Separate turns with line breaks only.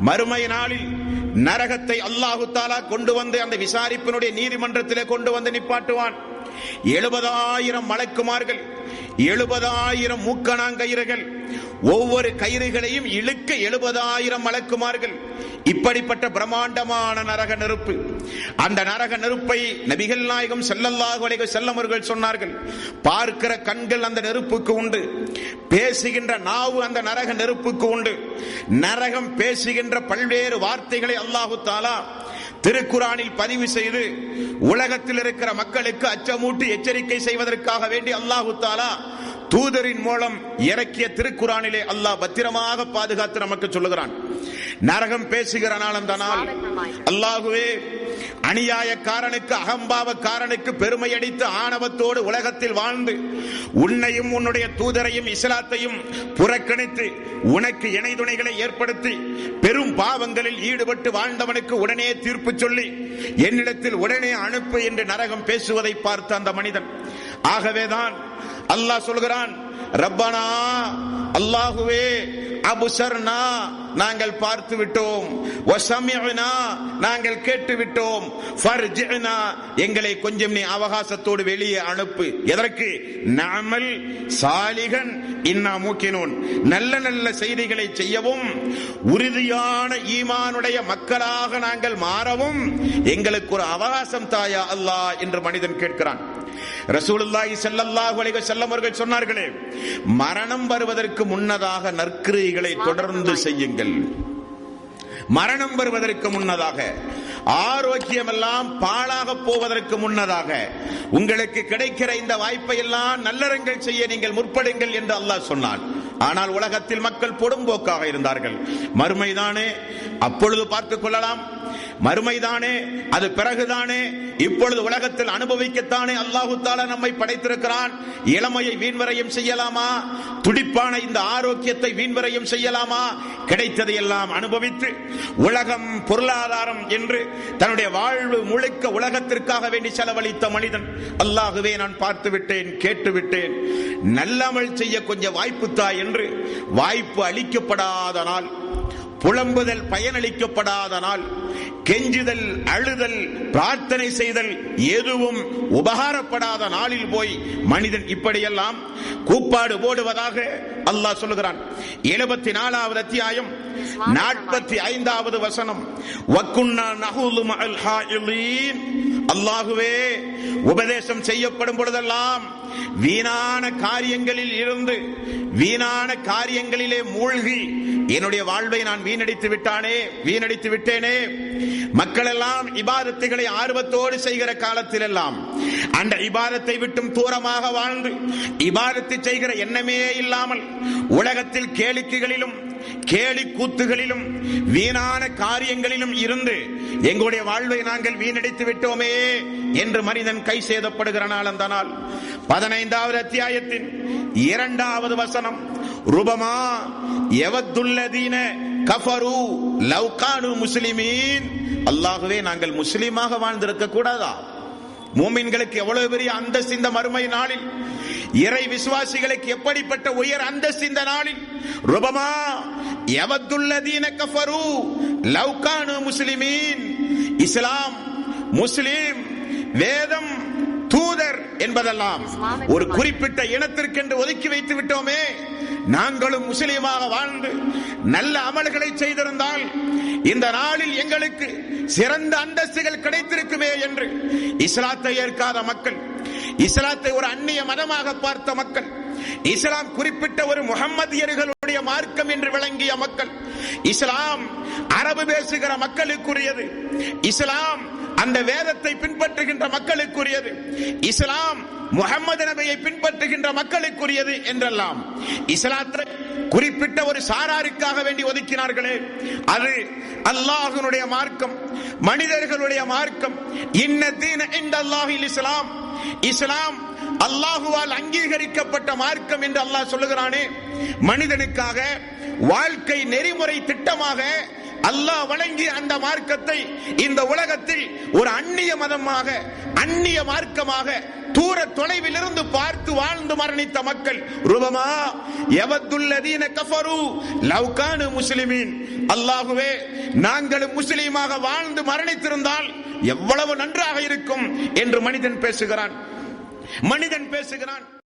மறுமை நாளில் நரகத்தை அல்லாஹு தாலா கொண்டு வந்து அந்த விசாரிப்பினுடைய நீதிமன்றத்திலே கொண்டு வந்து நிப்பாட்டுவான். எழுபதாயிரம் மலைக்குமார்கள் எழுபதாயிரம் மூக்கணாங்கயிறுகள் ஒவ்வொரு கயிறுகளையும் இழுக்க எழுபதாயிரம் மலக்குமார்கள். இப்படிப்பட்ட பிரம்மாண்டமான நரக நெருப்பு. அந்த நரக நெருப்பை நபிகள் நாயகம் செல்லல்லாக செல்லமர்கள் சொன்னார்கள். பார்க்கிற கண்கள் அந்த நெருப்புக்கு உண்டு. பேசுகின்ற நாவு அந்த நரக நெருப்புக்கு உண்டு. நரகம் பேசுகின்ற பல்வேறு வார்த்தைகளை அல்லாஹு தாலா திருக்குறானில் பதிவு செய்து உலகத்தில் இருக்கிற மக்களுக்கு அச்சமூட்டி எச்சரிக்கை செய்வதற்காக வேண்டி அல்லாஹு தாலா தூதரின் மூலம் இறக்கிய திருக்குறானிலே அல்லாஹ் பத்திரமாக பாதுகாத்து நமக்கு சொல்லுகிறான். நரகம் பேசுகிற நாள் அந்த நாள். அல்லாஹுவே அநியாயக்காரனுக்கு அகம்பாவக்காரனுக்கு பெருமை அடித்து ஆணவத்தோடு உலகத்தில் வாழ்ந்து உன்னையும் உன்னுடைய தூதரையும் இஸ்லாத்தையும் புறக்கணித்து உனக்கு இணை துணைகளை ஏற்படுத்தி பெரும் பாவங்களில் ஈடுபட்டு வாழ்ந்தவனுக்கு உடனே தீர்ப்பு சொல்லி என்னிடத்தில் உடனே அனுப்பு என்று நரகம் பேசுவதை பார்த்த அந்த மனிதன். ஆகவேதான் அல்லாஹ் சொல்கிறான் ரப்பனா அல்லாஹுவே அபுசர்னா நாங்கள் பார்த்து விட்டோம் நாங்கள் கேட்டு விட்டோம் எங்களை கொஞ்சம் நீ அவகாசத்தோடு வெளியே அனுப்பு. எதற்கு? நாமல் சாலிகன் இன்னா மூக்கினோன். நல்ல நல்ல செய்திகளை செய்யவும் உறுதியான ஈமானுடைய மக்களாக நாங்கள் மாறவும் எங்களுக்கு ஒரு அவகாசம் தாயா அல்லா என்று மனிதன் கேட்கிறான். ரசூலுல்லாஹி ஸல்லல்லாஹு அலைஹி வஸல்லம் அவர்கள் சொன்னார்களே மரணம் வருவதற்கு முன்னதாக நற்கிரியைகளை தொடர்ந்து செய்யுங்கள். மரணம் வருவதற்கு முன்னதாக ஆரோக்கியம் எல்லாம் பாழாக போவதற்கு முன்னதாக உங்களுக்கு கிடைக்கிற இந்த வாய்ப்பை எல்லாம் நல்லறங்கள் செய்ய நீங்கள் முற்படுங்கள் என்று அல்லாஹ் சொன்னான். ஆனால் உலகத்தில் மக்கள் பொடும்போக்காக இருந்தார்கள். மறுமைதானே அப்பொழுது பார்த்துக் கொள்ளலாம். மறுமைதானே அது பிறகுதானே இப்பொழுது உலகத்தில் அனுபவிக்கத்தானே அல்லாஹு தாலா நம்மை படைத்திருக்கிறான். இளமையை வீண்வரையும் செய்யலாமா? துடிப்பான இந்த ஆரோக்கியத்தை வீண்வரையும் செய்யலாமா? கிடைத்ததை எல்லாம் அனுபவித்து உலகம் பொருளாதாரம் என்று தன்னுடைய வாழ்வு முழுக்க உலகத்திற்காக வேண்டி செலவழித்த மனிதன். அல்லாகவே நான் பார்த்து விட்டேன் கேட்டு விட்டேன் நல்லமல் செய்ய கொஞ்சம் வாய்ப்பு தா என்று வாய்ப்பு அளிக்கப்படாத நாள் புலம்புதல் பயனளிக்கப்படாத நாள் கெஞ்சுதல் அழுதல் பிரார்த்தனை செய்தல் எதுவும் உபகாரப்படாத நாளில் போய் மனிதன் இப்படியெல்லாம் கூப்பாடு போடுவதாக அல்லாஹ் சொல்லுகிறான். எழுபத்தி நாலாவது அத்தியாயம் நாற்பத்தி ஐந்தாவது வசனம். வக்குன்னா அல்லாஹுவே உபதேசம் செய்யப்படும் பொழுதெல்லாம் வீணான காரியங்களில் இருந்து வீணான காரியங்களிலே மூழ்கி என்னுடைய வாழ்வை நான் வீணடித்து விட்டானே வீணடித்து விட்டேனே மக்கள் எல்லாம் இபாதத்துகளை ஆர்வத்தோடு செய்கிற காலத்தில் எல்லாம் அந்த இபாதத்தை விட்டும் தூரமாக வாழ்ந்து இபாதத்தை செய்கிற எண்ணமே இல்லாமல் உலகத்தில் கேளிக்கைகளிலும் கேலி கூத்துகளிலும் வீணான காரியங்களிலும் இருந்து எங்களுடைய வாழ்வை நாங்கள் வீணடித்து விட்டோமே என்று மனிதன் கை சேதப்படுகிற நாள் அந்த நாள். பதினைந்தாவது அத்தியாயத்தின் இரண்டாவது வசனம் ரூபமா எவத்துள்ளதீன கஃபரு லவ்கானு முஸ்லிமீன். அல்லாகவே நாங்கள் முஸ்லீமாக வாழ்ந்திருக்க கூடாதா? மூமின்களுக்கு எவ்வளவு பெரிய அந்தஸ்து இந்த மறுமை நாளில்? இறை விசுவாசிகளுக்கு எப்படிப்பட்ட உயர் அந்தஸ்து இந்த நாளில்? ருபமா எவத்துள்ளதீன கஃபரு லவ்கானு முஸ்லிமீன். இஸ்லாம் முஸ்லிம் வேதம் தூதர் என்பதெல்லாம் ஒரு குறிப்பிட்ட இனத்திற்கென்று ஒதுக்கி வைத்து விட்டோமே. நாங்களும் முஸ்லீமாக வாழ்ந்து நல்ல அமல்களை செய்திருந்தால் இந்த நாளில் எங்களுக்கு சிறந்த அந்தஸ்துகள் கிடைத்திருக்குமே என்று இஸ்லாத்தை ஏற்காத மக்கள் இஸ்லாத்தை ஒரு அந்நிய மதமாக பார்த்த மக்கள் இஸ்லாம் குறிப்பிட்ட ஒரு முகம்மதியர்களுடைய மார்க்கம் என்று விளங்கிய மக்கள் இஸ்லாம் அரபு பேசுகிற மக்களுக்குரியது இஸ்லாம் அந்த வேதத்தை பின்பற்றுகின்ற மக்களுக்குரியது. இஸ்லாம் முகமது நபியை பின்பற்றுகின்ற மக்களுக்குரியது என்றெல்லாம். இஸ்லாத்தை குறிப்பிட்ட ஒரு சாராருக்காக வேண்டி ஒதுக்கினார்களே. அது அல்லாஹனுடைய மார்க்கம் மனிதர்களுடைய மார்க்கம். இன்ன தீன இந்த அல்லாஹில் இஸ்லாம். இஸ்லாம் அல்லாஹுவால் அங்கீகரிக்கப்பட்ட மார்க்கம் என்று அல்லாஹ் சொல்லுகிறானே. மனிதனுக்காக வாழ்க்கை நெறிமுறை திட்டமாக அல்லாஹ் வழங்கிய அந்த மார்க்கத்தை இந்த உலகத்தில் ஒரு அந்நிய மதமாக அந்நிய மார்க்கமாக தூர தொலைவில் இருந்து பார்த்து வாழ்ந்து மரணித்த மக்கள் ரூபமா எவத்துள்ளதீன கஃபரு லவ்கானு முஸ்லிமீன். அல்லாஹுவே நாங்களும் முஸ்லீமாக வாழ்ந்து மரணித்திருந்தால் எவ்வளவு நன்றாக இருக்கும் என்று மனிதன் பேசுகிறான். மனிதன் பேசுகிறான்